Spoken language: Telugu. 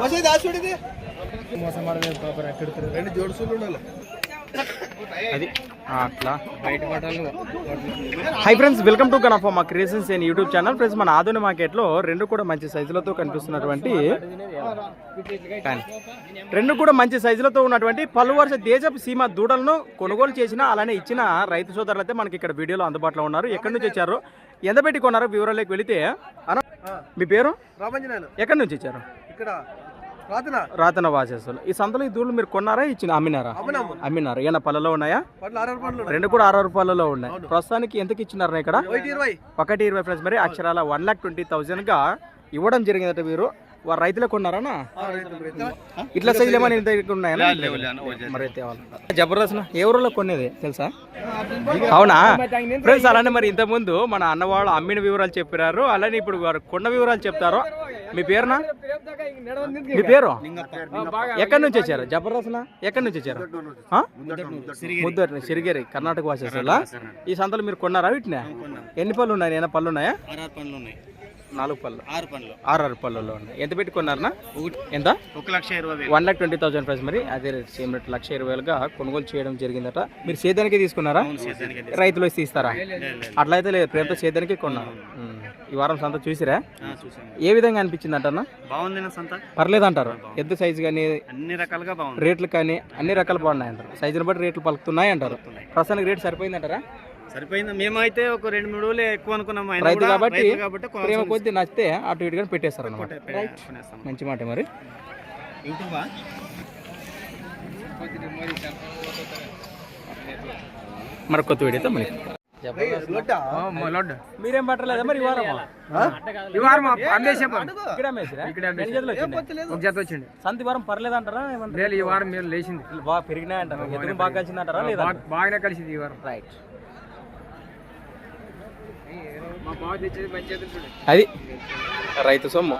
మసీద్ దాచుడిది రెండు జోడుసులు ఉండాలి. అది అట్లా. హై ఫ్రెండ్స్ వెల్కమ్ టు గణఫ మా creations and YouTube channel friends మన ఆధునిక మార్కెట్లో రెండు కూడా మంచి సైజులతో కనిపిస్తున్నటువంటి కానీ రెండు కూడా మంచి సైజులతో ఉన్నటువంటి పలు వర్ష దేశపు సీమ దూడలను కొనుగోలు చేసిన అలానే ఇచ్చిన రైతు సోదరులు అయితే మనకి ఇక్కడ వీడియోలో అందుబాటులో ఉన్నారు. ఎక్కడి నుంచి వచ్చారు? ఎంత పెట్టి కొన్నారో? వివరాలకు వెళితే అన్న మీ పేరు? ఎక్కడి నుంచి వచ్చారు? ఇక్కడ రాతన. వాసేసులు. ఈ సంతలో ఈ దూడలు మీరు కొన్నారా ఇచ్చిన అమ్మినారా? అమ్మినారు. ఏమైనా పళ్ళలో ఉన్నాయా? ఆరు. రెండు కూడా అరవై రూపాయలలో ఉన్నాయి. ప్రస్తుతానికి ఎంతకి ఇచ్చినారు ఇక్కడ? ఒకటి ఇరవై. ఫ్రెండ్స్ మరి అక్షరాల వన్ లాక్ ట్వంటీ థౌసండ్గా ఇవ్వడం జరిగిందట మీరు వారు రైతులే కొన్నారా ఆ, రైతులు, రైతులు. ఇట్లా సైజులు ఏమైనా ఇంత ఉన్నాయా? మరి జబర్దస్త్ ఏ ఊరిలో కొనేది తెలుసా? అవునా? ఫ్రెండ్స్ అలానే మరి ఇంత ముందు మన అన్నవాళ్ళు అమ్మిన వివరాలు చెప్పారు అలానే ఇప్పుడు వారు కొన్న వివరాలు చెప్తారు. మీ పేరునా? మీ పేరు? ఎక్కడి నుంచి వచ్చారు? జబర్దస్త్ ఎక్కడి నుంచి వచ్చారు? ఆ? ముద్దరు సిరిగేరి కర్ణాటక వాసేసా ఈ సంతలు మీరు కొన్నారా వీటిని? ఎన్ని పళ్ళు ఉన్నాయి? ఏమైనా పళ్ళు ఉన్నాయా? ఆరు పండ్లు ఉన్నాయి. నాలుగు పళ్ళు. ఆరు పండ్లు ఆరు ఆరు పళ్ళలో ఉన్నాయి. ఎంత పెట్టి కొన్నారనా ఎంత? ఒక లక్ష ఇరవై one lakh twenty thousand price మరి. అదే సేమ్ రేట్ లక్ష ఇరవై వేలుగా కొనుగోలు చేయడం జరిగిందట. మీరు సేద్యానికి తీసుకున్నారా? రైతులు వచ్చి తీస్తారా? అట్లయితే లేదు. ప్రేమతో సేద్యానికి కొన్నారు. ఈ వారం సంత చూసిరా? ఏ విధంగా అనిపించింది అంటన్నా బాగుంది సంత? పర్లేదు అంటారు ఎద్దు సైజు కానీ అన్ని రకాలుగా బాగుంది. రేట్లు కానీ అన్ని రకాలు బాగున్నాయి అంటారు సైజుని బట్టి రేట్లు పలుకుతున్నాయి. అంటారు ప్రస్తుతానికి రేట్ సరిపోయింది అంటారా సరిపోయింది. మేమైతే ఒక రెండు మూడు రోజులు ఎక్కువ అనుకున్నాం. రైతు కూడా కాబట్టి ప్రేమ కొద్ది నచ్చితే అటు ఇటుగా పెట్టేస్తారు అనమాట. మంచి మాట మరి. యూట్యూబా? మరి కొత్త వీడియోతో మరి లొడ్డా? మీరేం పట్టలేదా మరి ఈ వారం? ఈ వారం అమ్మేసే. ఇక్కడ అమ్మేసిరా? ఎన్ని జతలు వచ్చినాయి? ఒక జత వచ్చింది. సంతి వారం పర్లేదంటారా? ఈ వారం మీరు లేచింది. బాగా పెరిగినాయంటారా? ఎదురు బాగా కలిసిందంటారా? లేదా? బాగా- బాగానే కలిసింది ఈ వారం. రైట్ అది రైతు సొమ్ము.